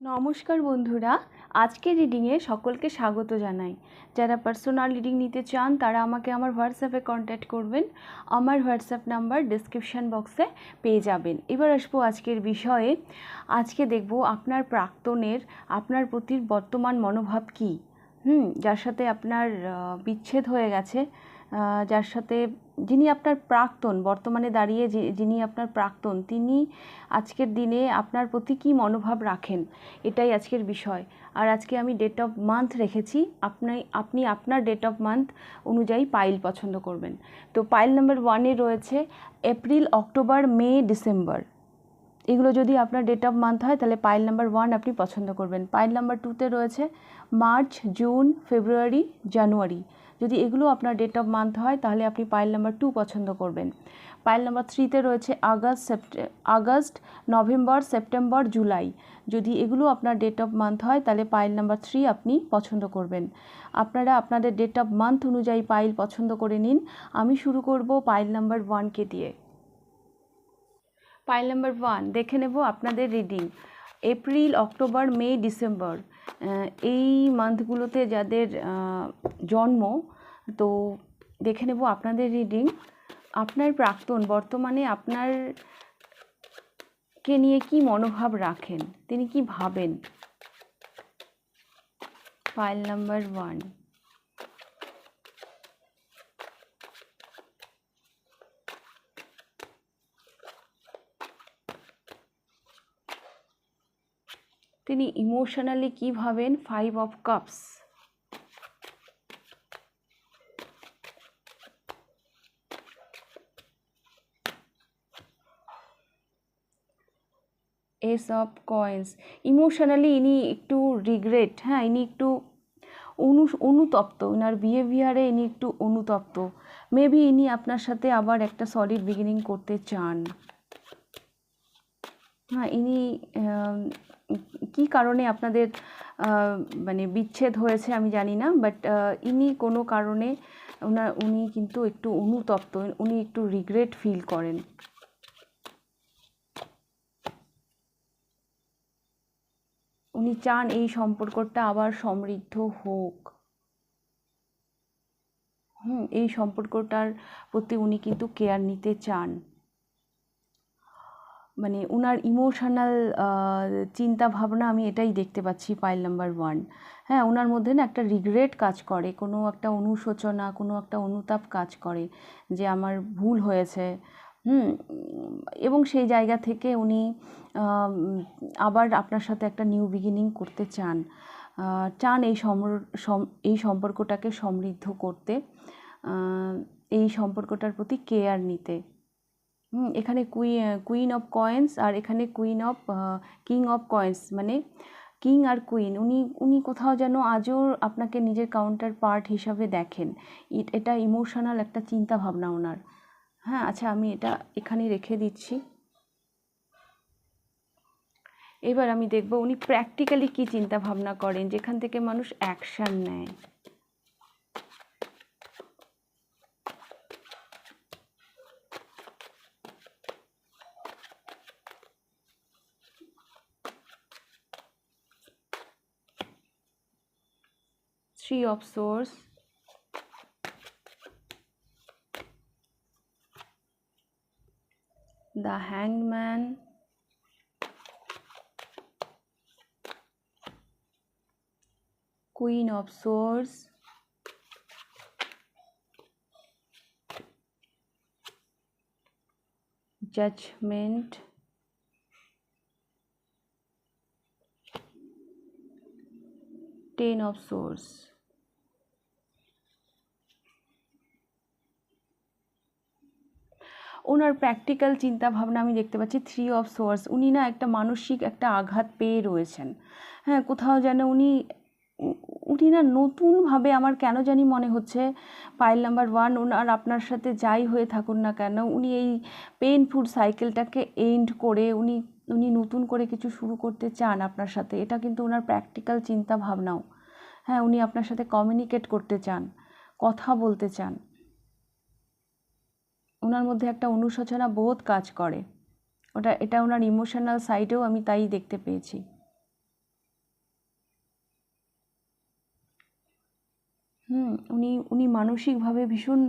নমস্কার বন্ধুরা, আজকের রিডিংয়ে সকলকে স্বাগত জানাই। যারা পার্সোনাল রিডিং নিতে চান, তারা আমাকে আমার হোয়াটসঅ্যাপে কন্ট্যাক্ট করবেন। আমার হোয়াটসঅ্যাপ নাম্বার ডিসক্রিপশান বক্সে পেয়ে যাবেন। এবার আসব আজকের বিষয়ে। আজকে দেখব আপনার প্রাক্তনের, আপনার প্রতি বর্তমান মনোভাব কী? হুম, যার সাথে আপনার বিচ্ছেদ হয়ে গেছে যার সাথে যিনি আপনার প্রাক্তন, বর্তমানে দাঁড়িয়ে যে- যিনি আপনার প্রাক্তন, তিনি আজকের দিনে আপনার প্রতি কী মনোভাব রাখেন? এটাই আজকের বিষয়। আর আজকে আমি ডেট অফ মান্থ রেখেছি। আপনি আপনি আপনার ডেট অফ মান্থ অনুযায়ী পাইল পছন্দ করবেন। তো পাইল নাম্বার ওয়ানে রয়েছে এপ্রিল অক্টোবর মে ডিসেম্বর এগুলো যদি আপনার ডেট অফ মান্থ হয়, তাহলে পাইল নাম্বার ওয়ান আপনি পছন্দ করবেন। পাইল নাম্বার টুতে রয়েছে মার্চ জুন ফেব্রুয়ারি জানুয়ারি যদি এগুলো আপনার ডেট অফ মান্থ হয়, তাহলে আপনি পাইল নাম্বার টু পছন্দ করবেন। পাইল নাম্বার থ্রিতে রয়েছে August September August, November, September, July. যদি এগুলো আপনার ডেট অফ মান্থ হয়, তাহলে পাইল নাম্বার থ্রি আপনি পছন্দ করবেন। আপনারা আপনাদের ডেট অফ মান্থ অনুযায়ী পাইল পছন্দ করে নিন। আমি শুরু করব পাইল নাম্বার ওয়ানকে দিয়ে। পাইল নাম্বার ওয়ান দেখে নেব আপনাদের reading April October May December এই মান্থগুলোতে যাদের জন্ম, তো দেখে নেব আপনাদের রিডিং আপনার প্রাক্তন, বর্তমানে আপনার কে নিয়ে কি মনোভাব রাখেন? তিনি কি ভাবেন? ফাইল নাম্বার ওয়ান তিনি ইমোশনালি কি ভাবেন? Five of cups ace of coins emotionally ইনি একটু রিগ্রেট হ্যাঁ ইনি একটু অনু, অনুতপ্ত। ইনার বিহেভিয়ারে ইনি একটু অনুতপ্ত। মেবি ইনি আপনার সাথে আবার একটা সলিড বিগিনিং করতে চান। হ্যাঁ ইনি কি কারণে আপনাদের মানে বিচ্ছেদ হয়েছে আমি জানি না বাট ইনি কোনো কারণে ওনার উনি কিন্তু একটু অনুতপ্ত, উনি একটু রিগ্রেট ফিল করেন। উনি চান এই সম্পর্কটা আবার সমৃদ্ধ হোক। হুম, এই সম্পর্কটার প্রতি উনি কিন্তু কেয়ার নিতে চান। মানে উনার ইমোশনাল চিন্তা ভাবনা আমি এটাই দেখতে পাচ্ছি পাইল নাম্বার ওয়ান হ্যাঁ ওনার মধ্যে না একটা রিগ্রেট কাজ করে, কোনো একটা অনুশোচনা, কোনো একটা অনুতাপ কাজ করে যে আমার ভুল হয়েছে। হুম, এবং সেই জায়গা থেকে উনি আবার আপনার সাথে একটা নিউ বিগিনিং করতে চান। চান এই এই সম্পর্কটাকে সমৃদ্ধ করতে এই সম্পর্কটার প্রতি কেয়ার নিতে। এখানে কুই কুইন অফ কয়েন্স আর এখানে queen of king of coins মানে কিং আর কুইন উনি উনি কোথাও যেন আজও আপনাকে নিজের কাউন্টার পার্ট হিসাবে দেখেন। এটা ইমোশনাল একটা চিন্তা ভাবনা ওনার। হ্যাঁ আচ্ছা আমি এটা এখানে রেখে দিচ্ছি। এবার আমি দেখব উনি প্র্যাকটিক্যালি কী চিন্তা ভাবনা করেন, যেখান থেকে মানুষ অ্যাকশান নেয়। tree of Swords, the hangman. Queen of swords. Judgment. Ten of swords. ওনার প্র্যাকটিক্যাল চিন্তা ভাবনা আমি দেখতে পাচ্ছি থ্রি অফ সোর্স উনি না একটা মানসিক একটা আঘাত পেয়ে রয়েছেন। হ্যাঁ কোথাও যেন উনি উনি না নতুনভাবে আমার কেন জানি মনে হচ্ছে পাইল নাম্বার ওয়ান ওনার আপনার সাথে যাই হয়ে থাকুন না কেন, উনি এই পেইনফুল সাইকেলটাকে এন্ড করে উনি উনি নতুন করে কিছু শুরু করতে চান আপনার সাথে, এটা কিন্তু ওনার প্র্যাকটিক্যাল চিন্তা ভাবনাও হ্যাঁ উনি আপনার সাথে কমিউনিকেট করতে চান, কথা বলতে চান। ওনার মধ্যে একটা অনুশোচনা বোধ কাজ করে। ওটা, এটা ওনার ইমোশনাল সাইডেও আমি তাই দেখতে পেয়েছি। হুম, উনি উনি মানসিকভাবে ভীষণ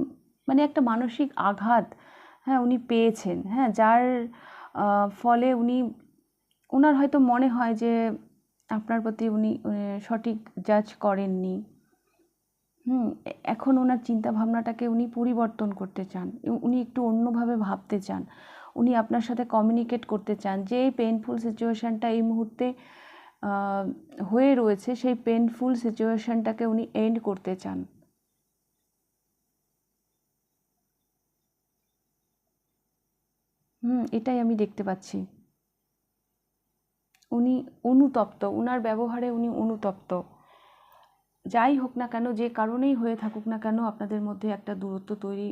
মানে একটা মানসিক আঘাত হ্যাঁ উনি পেয়েছেন। হ্যাঁ যার ফলে উনি ওনার হয়তো মনে হয় যে আপনার প্রতি উনি সঠিক জাজ করেননি। হুম এখন ওনার চিন্তা ভাবনাটাকে উনি পরিবর্তন করতে চান। উনি একটু অন্যভাবে ভাবতে চান। উনি আপনার সাথে কমিউনিকেট করতে চান। যে এই পেনফুল সিচুয়েশানটা এই মুহূর্তে হয়ে রয়েছে, সেই পেনফুল সিচুয়েশানটাকে উনি এন্ড করতে চান। হুম, এটাই আমি দেখতে পাচ্ছি। উনি অনুতপ্ত, উনার ব্যবহারে উনি অনুতপ্ত। যাই হোক না কেন, যে কারণেই হয়ে থাকুক না কেন আপনাদের মধ্যে একটা দূরত্ব তৈরি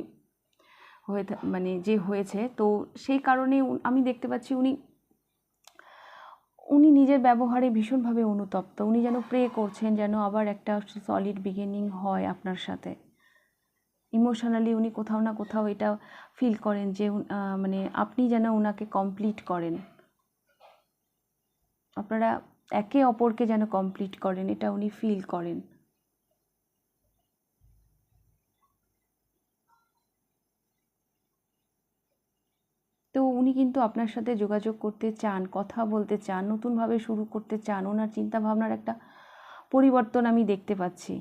হয়ে মানে যে হয়েছে, তো সেই কারণে আমি দেখতে পাচ্ছি উনি উনি নিজের ব্যবহারে ভীষণভাবে অনুতপ্ত। উনি যেন প্রে করছেন যেন আবার একটা সলিড বিগিনিং হয় আপনার সাথে। ইমোশনালি উনি কোথাও না কোথাও এটা ফিল করেন যে মানে আপনি যেন ওনাকে কমপ্লিট করেন। আপনারা একে অপরকে যেন কমপ্লিট করেন, এটা উনি ফিল করেন তো উনি কিন্তু আপনার সাথে যোগাযোগ করতে চান, কথা বলতে চান, নতুনভাবে শুরু করতে চান, ওনার চিন্তা ভাবনার একটা পরিবর্তন আমি দেখতে পাচ্ছি।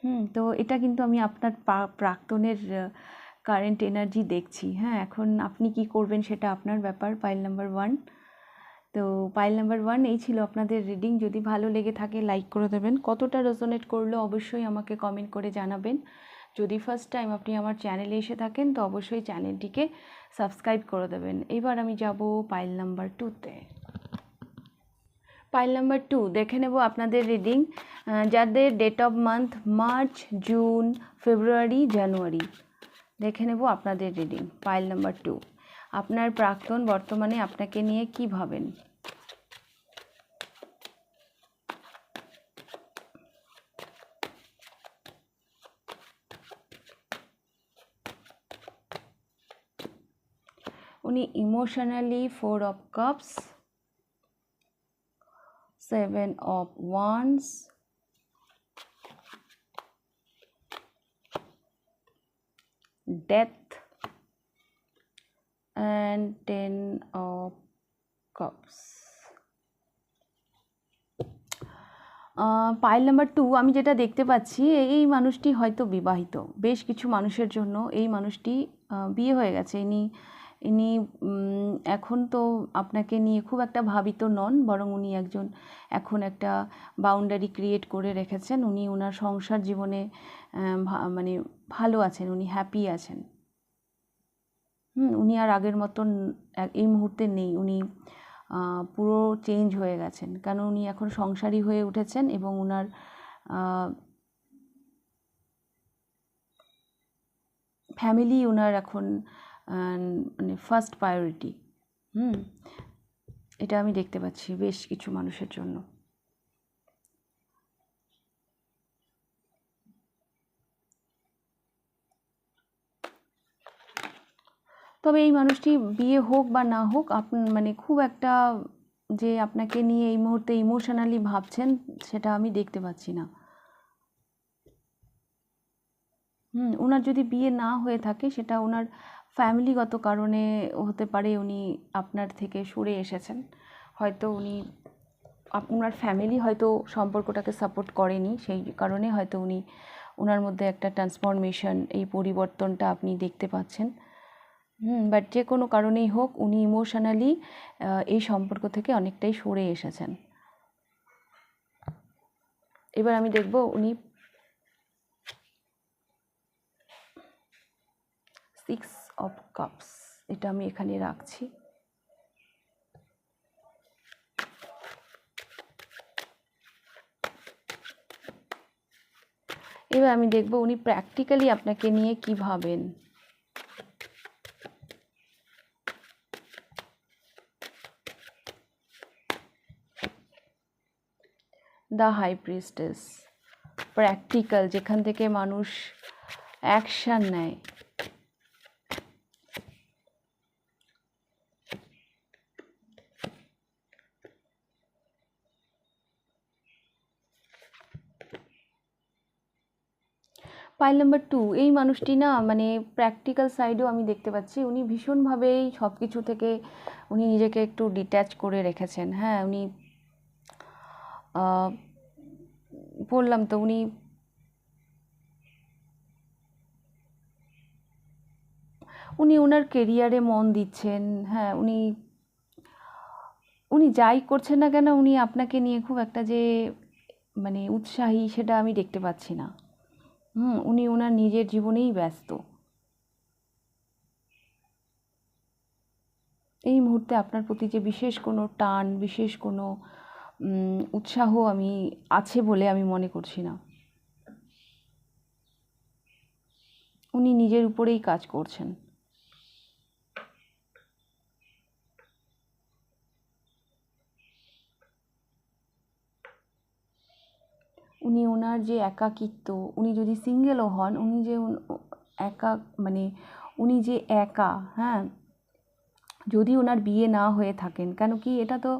হুম, তো এটা কিন্তু আমি আপনার প্রাক্তনের কারেন্ট এনার্জি দেখছি। হ্যাঁ এখন আপনি কি করবেন সেটা আপনার ব্যাপার পাইল নাম্বার ওয়ান তো পাইল নাম্বার ওয়ান এই ছিল আপনাদের রিডিং যদি ভালো লেগে থাকে লাইক করে দেবেন। কতটা রেজোনেট করল অবশ্যই আমাকে কমেন্ট করে জানাবেন। যদি ফার্স্ট টাইম আপনি আমার চ্যানেলে এসে থাকেন, তো অবশ্যই চ্যানেলটিকে সাবস্ক্রাইব করে দেবেন। এবার আমি যাব পাইল নাম্বার টুতে পাইল নাম্বার টু দেখে নেব আপনাদের রিডিং যাদের date of month March June February January দেখে নেব আপনাদের রিডিং পাইল নাম্বার টু আপনার প্রাক্তন বর্তমানে আপনাকে নিয়ে কি ভাবেন? উনি emotionally four of cups seven of wands death and ten of cups. Pile number two আমি যেটা দেখতে পাচ্ছি, এই মানুষটি হয়তো বিবাহিত। বেশ কিছু মানুষের জন্য এই মানুষটি বিয়ে হয়ে গেছে। ইনি ইনি এখন তো আপনাকে নিয়ে খুব একটা ভাবিত নন, বরং উনি একজন এখন একটা বাউন্ডারি ক্রিয়েট করে রেখেছেন। উনি ওনার সংসার জীবনে মানে ভালো আছেন, উনি হ্যাপি আছেন। হুম, উনি আর আগের মতন এই মুহূর্তে নেই। উনি পুরো চেঞ্জ হয়ে গেছেন। কারণ উনি এখন সংসারী হয়ে উঠেছেন এবং ওনার ফ্যামিলি ওনার এখন মানে ফার্স্ট প্রায়োরিটি হুম? এটা আমি দেখতে পাচ্ছি বেশ কিছু মানুষের জন্য। তবে এই মানুষটি বিয়ে হোক বা না হোক আপনি মানে খুব একটা যে আপনাকে নিয়ে এই মুহূর্তে ইমোশনালি ভাবছেন, সেটা আমি দেখতে পাচ্ছি না। হুম ওনার যদি বিয়ে না হয়ে থাকে, সেটা ওনার ফ্যামিলিগত কারণে হতে পারে উনি আপনার থেকে সরে এসেছেন। হয়তো উনি ওনার ফ্যামিলি হয়তো সম্পর্কটাকে সাপোর্ট করেনি, সেই কারণে হয়তো উনি ওনার মধ্যে একটা ট্রান্সফরমেশন, এই পরিবর্তনটা আপনি দেখতে পাচ্ছেন। হুম, বাট যে কোনো কারণেই হোক উনি ইমোশনালি এই সম্পর্ক থেকে অনেকটাই সরে এসেছেন। এবার আমি দেখব উনি সিক্স অফ কাপস এটা আমি এখানে রাখছি। এবার আমি দেখব উনি প্র্যাকটিক্যালি আপনাকে নিয়ে কি ভাবেন। দ্য হাই প্রিস্টেস প্র্যাকটিক্যাল যেখান থেকে মানুষ অ্যাকশান নেয়। পাইল নাম্বার টু এই মানুষটি না মানে প্র্যাকটিক্যাল সাইডেও আমি দেখতে পাচ্ছি। উনি ভীষণভাবেই সব কিছু থেকে উনি নিজেকে একটু ডিট্যাচ করে রেখেছেন। হ্যাঁ উনি বললাম তো উনি উনি ওনার কেরিয়ারে মন দিচ্ছেন। হ্যাঁ উনি উনি যাই করছেন না কেন, উনি আপনাকে নিয়ে খুব একটা যে মানে উৎসাহী সেটা আমি দেখতে পাচ্ছি না। হুম, উনি ওনার নিজের জীবনেই ব্যস্ত। এই মুহূর্তে আপনার প্রতি যে বিশেষ কোনো টান, বিশেষ কোনো উৎসাহ আমি, আছে বলে আমি মনে করছি না। উনি নিজের উপরেই কাজ করছেন। উনি ওনার যে একাকিত্ব, উনি যদি সিঙ্গেলও হন, উনি যে একা মানে উনি যে একা হ্যাঁ? যদি ওনার বিয়ে না হয়ে থাকেন, কেন কি এটা তো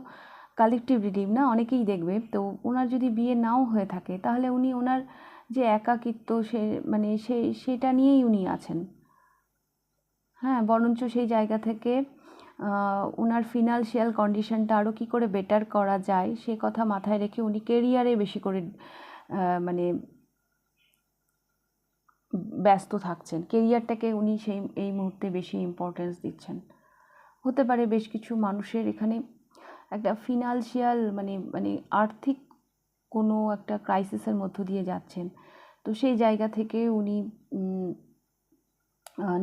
কালেকটিভ রিডিং না? অনেকেই দেখবে। তো ওনার যদি বিয়ে নাও হয়ে থাকে, তাহলে উনি ওনার যে একাকিত্ব, সে মানে সে, সেটা নিয়েই উনি আছেন। হ্যাঁ বরঞ্চ সেই জায়গা থেকে ওনার ফিনান্সিয়াল কন্ডিশনটা আরও কী করে বেটার করা যায়, সে কথা মাথায় রেখে উনি কেরিয়ারে বেশি করে মানে ব্যস্ত থাকছেন। কেরিয়ারটাকে উনি সেই, এই মুহূর্তে বেশি ইম্পর্টেন্স দিচ্ছেন। হতে পারে বেশ কিছু মানুষের এখানে একটা ফিনান্সিয়াল মানে মানে আর্থিক কোনো একটা ক্রাইসিসের মধ্য দিয়ে যাচ্ছেন। তো সেই জায়গা থেকে উনি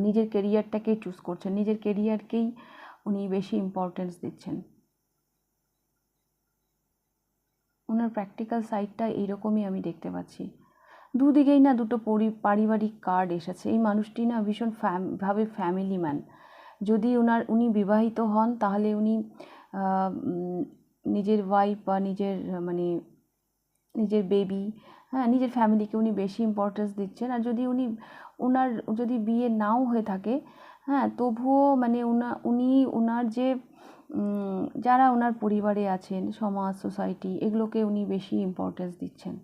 নিজের কেরিয়ারটাকেই চুজ করছেন। নিজের কেরিয়ারকেই উনি বেশি ইম্পর্টেন্স দিচ্ছেন। ওনার প্র্যাকটিক্যাল সাইডটা এইরকমই আমি দেখতে পাচ্ছি। দুদিকেই না দুটো পরি, পারিবারিক কার্ড এসেছে। এই মানুষটি না ভীষণ ফ্যাম ভাবে ফ্যামিলি ম্যান যদি ওনার উনি বিবাহিত হন, তাহলে উনি নিজের ওয়াইফ বা নিজের মানে নিজের বেবি হ্যাঁ নিজের ফ্যামিলিকে উনি বেশি ইম্পর্টেন্স দিচ্ছেন। আর যদি উনি ওনার যদি বিয়ে নাও হয়ে থাকে হ্যাঁ তবুও মানে উনা ওনার যে যারা ওনার পরিবারে আছেন, সমাজ সোসাইটি এগুলোকে উনি বেশি ইম্পর্টেন্স দিচ্ছেন।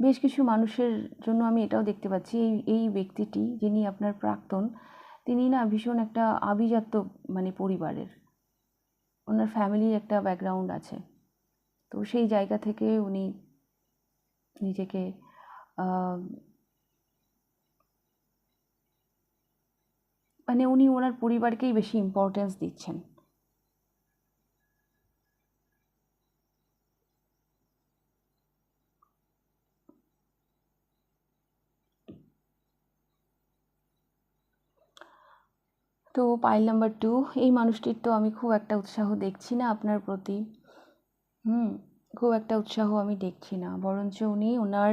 বেশ কিছু মানুষের জন্য আমি এটাও দেখতে পাচ্ছি, এই এই ব্যক্তিটি যিনি আপনার প্রাক্তন, তিনি না ভীষণ একটা আভিজাত্য মানে পরিবারের। ওনার ফ্যামিলির একটা ব্যাকগ্রাউন্ড আছে। তো সেই জায়গা থেকে উনি নিজেকে মানে উনি ওনার পরিবারকেই বেশি ইম্পর্টেন্স দিচ্ছেন। তো পাইল নাম্বার টু এই মানুষটির তো আমি খুব একটা উৎসাহ দেখছি না আপনার প্রতি। হুম, খুব একটা উৎসাহ আমি দেখছি না। বরঞ্চ উনি ওনার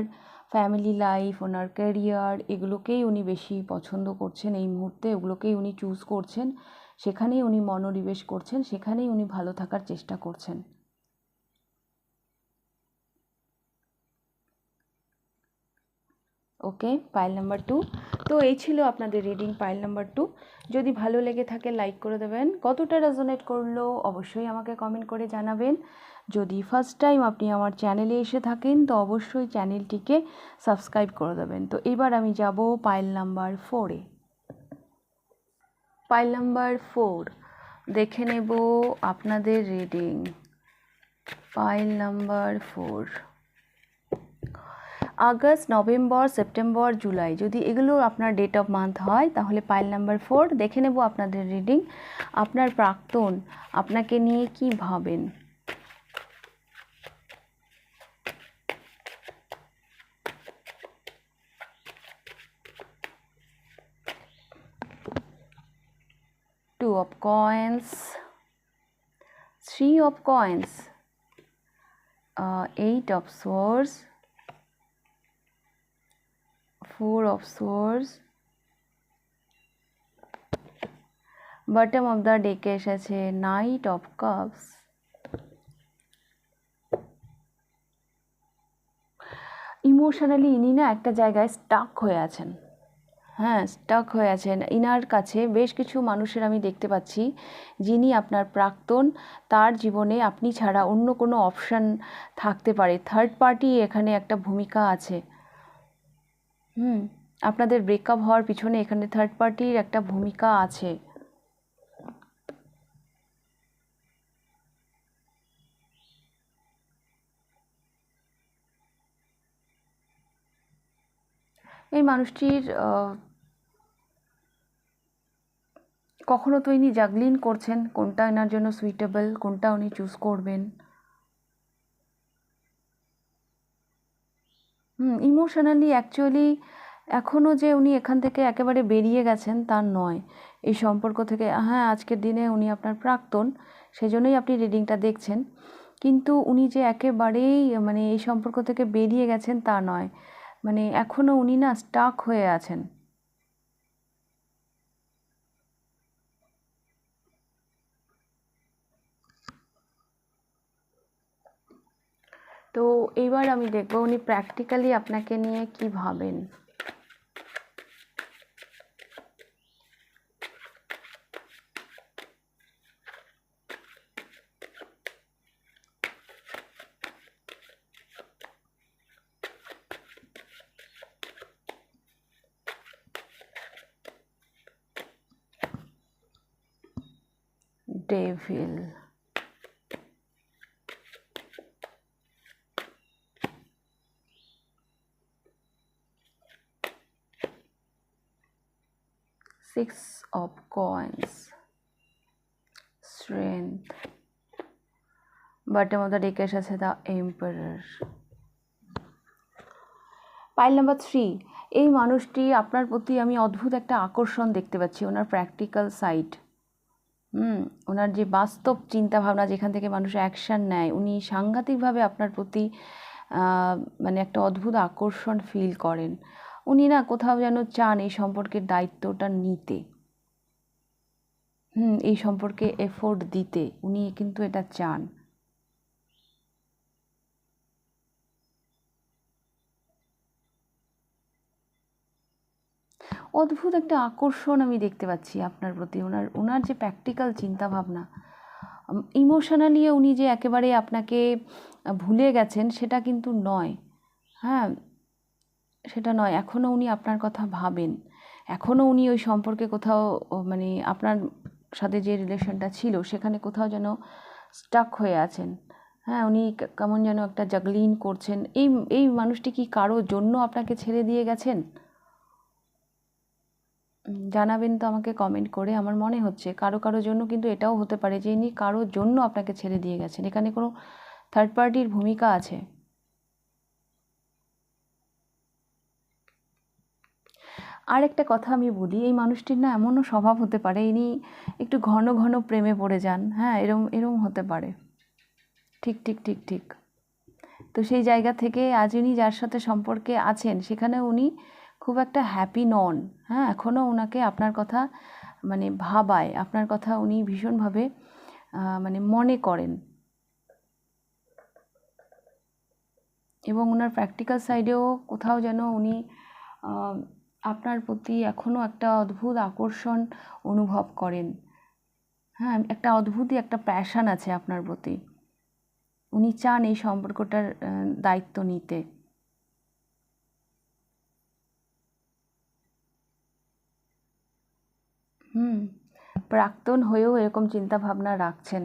ফ্যামিলি লাইফ ওনার ক্যারিয়ার এগুলোকেই উনি বেশি পছন্দ করছেন এই মুহূর্তে ওগুলোকেই উনি চুজ করছেন। সেখানেই উনি মনোনিবেশ করছেন, সেখানেই উনি ভালো থাকার চেষ্টা করছেন। Okay, pile number two. তো এই ছিল আপনাদের রিডিং পাইল নাম্বার টু। যদি ভালো লেগে থাকে, লাইক করে দেবেন। কতটা রেজোনেট করল, অবশ্যই আমাকে কমেন্ট করে জানাবেন। যদি ফার্স্ট টাইম আপনি আমার চ্যানেলে এসে থাকেন, তো অবশ্যই চ্যানেলটিকে সাবস্ক্রাইব করে দেবেন। তো এবার আমি যাব পাইল নাম্বার ফোরে পাইল নাম্বার ফোর দেখে নেব আপনাদের reading pile number four August November September July. যদি এগুলো আপনার ডেট অফ মান্থ হয় তাহলে পাইল নাম্বার ফোর দেখে নেব আপনাদের রিডিং আপনার প্রাক্তন আপনাকে নিয়ে কি ভাবেন? Of coins. Three of coins. Uh, eight of swords. Four of swords. Bottom of the ডেকে এসেছে নাইট অফ কাপস ইমোশনালি ইনি না একটা জায়গায় স্টাক হয়ে আছেন। হ্যাঁ স্টাক হয়ে আছেন। ইনার কাছে বেশ কিছু মানুষের আমি দেখতে পাচ্ছি, যিনি আপনার প্রাক্তন, তার জীবনে আপনি ছাড়া অন্য কোনো অপশান থাকতে পারে। থার্ড পার্টি এখানে একটা ভূমিকা আছে। হুম, আপনাদের ব্রেকআপ হওয়ার পিছনে এখানে থার্ড পার্টির একটা ভূমিকা আছে। এই মানুষটির কখনো তো ইনি জাগলিন করছেন, কোনটা এনার জন্য সুইটেবল কোনটা উনি চুজ করবেন। হুম ইমোশনালি অ্যাকচুয়ালি এখনও যে উনি এখান থেকে একেবারে বেরিয়ে গেছেন তার নয়। এই সম্পর্ক থেকে হ্যাঁ আজকের দিনে উনি আপনার প্রাক্তন সেই জন্যই আপনি রিডিংটা দেখছেন। কিন্তু উনি যে একেবারেই মানে এই সম্পর্ক থেকে বেরিয়ে গেছেন তা নয়। মানে এখনও উনি না স্টাক হয়ে আছেন। তো এইবার আমি দেখব উনি প্র্যাকটিক্যালি আপনাকে নিয়ে কি ভাবেন। devil six of coins. Strength. Bottom of the deck আছে the emperor. Pile number three এই মানুষটি, আপনার প্রতি আমি অদ্ভুত একটা আকর্ষণ দেখতে পাচ্ছি, ওনার প্র্যাকটিক্যাল সাইড হুম, ওনার যে বাস্তব চিন্তা ভাবনা যেখান থেকে মানুষ অ্যাকশান নেয়, উনি সাংঘাতিকভাবে আপনার প্রতি মানে একটা অদ্ভুত আকর্ষণ ফিল করেন। উনি না কোথাও যেন চান এই সম্পর্কের দায়িত্বটা নিতে। হুম, এই সম্পর্কে এফোর্ট দিতে। উনি কিন্তু এটা চান। অদ্ভুত একটা আকর্ষণ আমি দেখতে পাচ্ছি আপনার প্রতি। ওনার ওনার যে প্র্যাকটিক্যাল চিন্তাভাবনা ইমোশনালিও উনি যে একেবারে আপনাকে ভুলে গেছেন সেটা কিন্তু নয়। হ্যাঁ সেটা নয়, এখনও উনি আপনার কথা ভাবেন। এখনও উনি ওই সম্পর্কে কোথাও মানে আপনার সাথে যে রিলেশনটা ছিল, সেখানে কোথাও যেন স্টাক হয়ে আছেন। হ্যাঁ উনি কেমন যেন একটা জাগলিন করছেন। এই এই মানুষটি কি কারোর জন্য আপনাকে ছেড়ে দিয়ে গেছেন? জানাবেন তো আমাকে কমেন্ট করে। আমার মনে হচ্ছে কারও কারও জন্য কিন্তু এটাও হতে পারে যে ইনি কারোর জন্য আপনাকে ছেড়ে দিয়ে গেছেন। এখানে কোনো থার্ড পার্টির ভূমিকা আছে। আর একটা কথা আমি বলি, এই মানুষটির না এমনও স্বভাব হতে পারে, ইনি একটু ঘন ঘন প্রেমে পড়ে যান। হ্যাঁ এরম এরম হতে পারে। ঠিক ঠিক ঠিক ঠিক। তো সেই জায়গা থেকে আজ উনি যার সাথে সম্পর্কে আছেন সেখানে উনি খুব একটা হ্যাপি নন। হ্যাঁ এখনও ওনাকে আপনার কথা মানে ভাবায়, আপনার কথা উনি ভীষণভাবে মানে মনে করেন। এবং ওনার প্র্যাকটিক্যাল সাইডেও কোথাও যেন উনি আপনার প্রতি এখনও একটা অদ্ভুত আকর্ষণ অনুভব করেন। হ্যাঁ একটা অদ্ভুতই একটা প্যাশান আছে আপনার প্রতি। উনি চান এই সম্পর্কটার দায়িত্ব নিতে। হুম, প্রাক্তন হয়েও এরকম চিন্তা ভাবনা রাখছেন।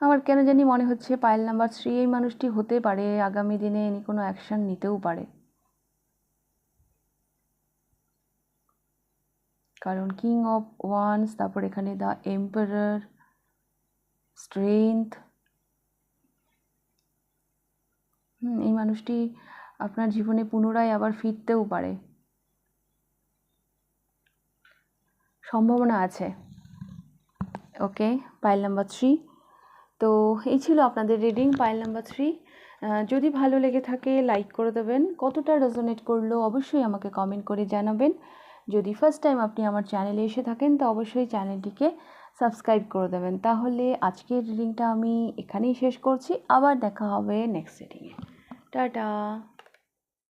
আমার কেন জানি মনে হচ্ছে পাইল নাম্বার থ্রি এই মানুষটি হতে পারে, আগামী দিনে ইনি কোনো অ্যাকশান নিতেও পারে। কারণ কিং অফ ওয়ান্স তারপর এখানে দ্য এম্পারার স্ট্রেংথ এই মানুষটি আপনার জীবনে পুনরায় আবার ফিরতেও পারে। সম্ভাবনা আছে। Okay pile number three. তো এই ছিল আপনাদের রিডিং পাইল নাম্বার থ্রি যদি ভালো লেগে থাকে লাইক করে দেবেন। কতটা রেজোনেট করল, অবশ্যই আমাকে কমেন্ট করে জানাবেন। যদি ফার্স্ট টাইম আপনি আমার চ্যানেলে এসে থাকেন, তো অবশ্যই চ্যানেলটিকে সাবস্ক্রাইব করে দেবেন। তাহলে আজকের রিডিংটা আমি এখানেই শেষ করছি। আবার দেখা হবে নেক্সট রিডিংয়ে টাটা!